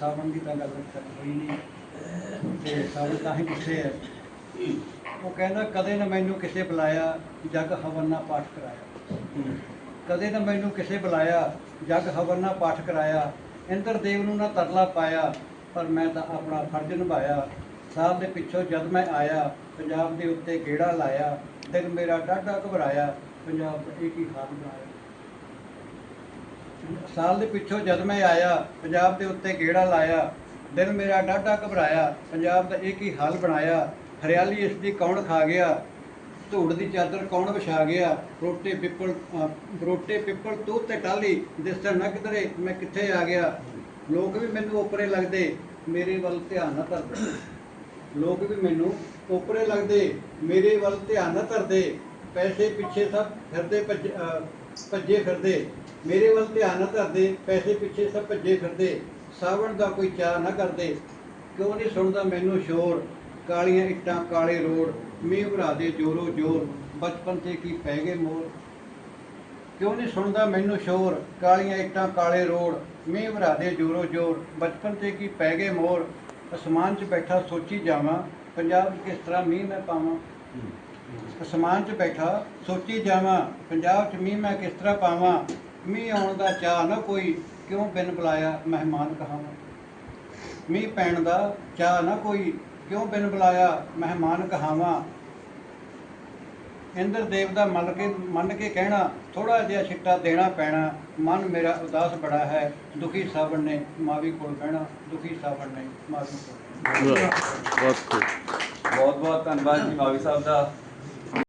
ਸਾਵਣ ਦੀ ਤਾਂ ਗੱਲ ਹੋਈ ਨਹੀਂ। ਤੇ ਸਾਵਣ ਤਾਂ ਹੀ ਪੁੱਛੇ ਹੈ ਉਹ ਕਹਿੰਦਾ, ਕਦੇ ਨਾ ਮੈਨੂੰ ਕਿਸੇ ਬੁਲਾਇਆ, ਜਗ ਹਵਨ ਨਾ ਪਾਠ ਕਰਾਇਆ। ਕਦੇ ਨਾ ਮੈਨੂੰ ਕਿਸੇ ਬੁਲਾਇਆ, ਜਗ ਹਵਨ ਨਾ ਪਾਠ ਕਰਾਇਆ। ਇੰਦਰ ਦੇਵ ਨੂੰ ਨਾ ਤਰਲਾ ਪਾਇਆ, ਪਰ ਮੈਂ ਤਾਂ ਆਪਣਾ ਫਰਜ਼ ਨਿਭਾਇਆ। ਸਾਲ ਦੇ ਪਿੱਛੋਂ ਜਦ ਮੈਂ ਆਇਆ, ਪੰਜਾਬ ਦੇ ਉੱਤੇ ਗੇੜਾ ਲਾਇਆ ਦਿਲ ਮੇਰਾ ਡਾਢਾ ਘਬਰਾਇਆ, ਪੰਜਾਬ ਦਾ ਇੱਕ ਹੀ ਹਾਲ ਬਣਾਇਆ। ਸਾਲ ਦੇ ਪਿੱਛੋਂ ਜਦ ਮੈਂ ਆਇਆ, ਪੰਜਾਬ ਦੇ ਉੱਤੇ ਗੇੜਾ ਲਾਇਆ ਦਿਲ ਮੇਰਾ ਡਾਢਾ ਘਬਰਾਇਆ, ਪੰਜਾਬ ਦਾ ਇੱਕ ਹੀ ਹਾਲ ਬਣਾਇਆ, ਹਰਿਆਲੀ ਇਸ ਦੀ ਕੌਣ ਖਾ ਗਿਆ, ਧੂੜ ਦੀ ਚਾਦਰ ਕੌਣ ਵਿਛਾ ਗਿਆ, ਰੋਟੇ ਪਿੱਪਲ ਰੋਟੇ ਪਿੱਪਲ ਤੂੰ ਤੇ ਟਾਲੀ ਦਿਸਣ ਨਾ ਕਿਧਰੇ ਮੈਂ ਕਿੱਥੇ ਆ ਗਿਆ। ਲੋਕ ਵੀ ਮੈਨੂੰ ਓਪਰੇ ਲੱਗਦੇ, ਮੇਰੇ ਵੱਲ ਧਿਆਨ ਨਾ ਧਰਦੇ। ਲੋਕ ਵੀ ਮੈਨੂੰ ਓਪਰੇ ਲੱਗਦੇ, ਮੇਰੇ ਵੱਲ ਧਿਆਨ ਨਾ ਧਰਦੇ। ਪੈਸੇ ਪਿੱਛੇ ਸਭ ਫਿਰਦੇ ਭੱਜੇ ਫਿਰਦੇ। ਮੇਰੇ ਵੱਲ ਧਿਆਨ ਨਾ ਧਰਦੇ, ਪੈਸੇ ਪਿੱਛੇ ਸਭ ਭੱਜੇ ਫਿਰਦੇ। ਸਾਵਣ ਦਾ ਕੋਈ ਚਾਹ ਨਾ ਕਰਦੇ। ਕਿਉਂ ਨਹੀਂ ਸੁਣਦਾ ਮੈਨੂੰ ਸ਼ੋਰ? ਕਾਲੀਆਂ ਇੱਟਾਂ, ਕਾਲੇ ਰੋਡ ਮੀਂਹ ਭਰਾ ਦੇ ਜੋਰੋ ਜੋਰ। ਬਚਪਨ ਤੇ ਕੀ ਪੈ ਗਏ ਮੋਰ? ਕਿਉਂ ਨਹੀਂ ਸੁਣਦਾ ਮੈਨੂੰ ਸ਼ੋਰ? ਕਾਲੀਆਂ ਇੱਟਾਂ, ਕਾਲੇ ਰੋਡ ਮੀਂਹ ਭਰਾ ਦੇ ਜੋਰੋ ਜੋਰ। ਬਚਪਨ ਤੇ ਕੀ ਪੈ ਗਏ ਮੋਰ? ਅਸਮਾਨ 'ਚ ਬੈਠਾ ਸੋਚੀ ਜਾਵਾਂ, ਪੰਜਾਬ ਕਿਸ ਤਰ੍ਹਾਂ ਮੀਂਹ ਮੈਂ ਪਾਵਾਂ? ਅਸਮਾਨ 'ਚ ਬੈਠਾ ਸੋਚੀ ਜਾਵਾਂ ਪੰਜਾਬ 'ਚ ਮੀਂਹ ਮੈਂ ਕਿਸ ਤਰ੍ਹਾਂ ਪਾਵਾਂ ਮੀਂਹ ਆਉਣ ਦਾ ਚਾਹ ਨਾ ਕੋਈ ਕਿਉਂ ਬਿਨ ਬੁਲਾਇਆ ਮਹਿਮਾਨ ਕਹਾਵਾਂ? ਮੀਂਹ ਪੈਣ ਦਾ ਚਾਹ ਨਾ ਕੋਈ ਕਿਉਂ ਬਿਨ ਬੁਲਾਇਆ ਮਹਿਮਾਨ ਕਹਾਵਾਂ? ਇੰਦਰ ਦੇਵ ਦਾ ਮੰਨ ਕੇ ਮੰਨ ਕੇ ਕਹਿਣਾ ਥੋੜਾ ਜਿਹਾ ਛਿੱਟਾ ਦੇਣਾ ਪੈਣਾ ਮਨ ਮੇਰਾ ਉਦਾਸ ਬੜਾ ਹੈ ਦੁਖੀ ਸਾਵਣ ਨੇ ਮਾਵੀ ਕੋਲ ਬਹਿਣਾ ਦੁਖੀ ਸਾਵਣ ਨੇ ਮਾਵੀ ਕੋਲ ਬਹੁਤ ਖੂਬ ਬਹੁਤ ਬਹੁਤ ਧੰਨਵਾਦ ਜੀ ਮਾਵੀ ਸਾਹਿਬ ਦਾ।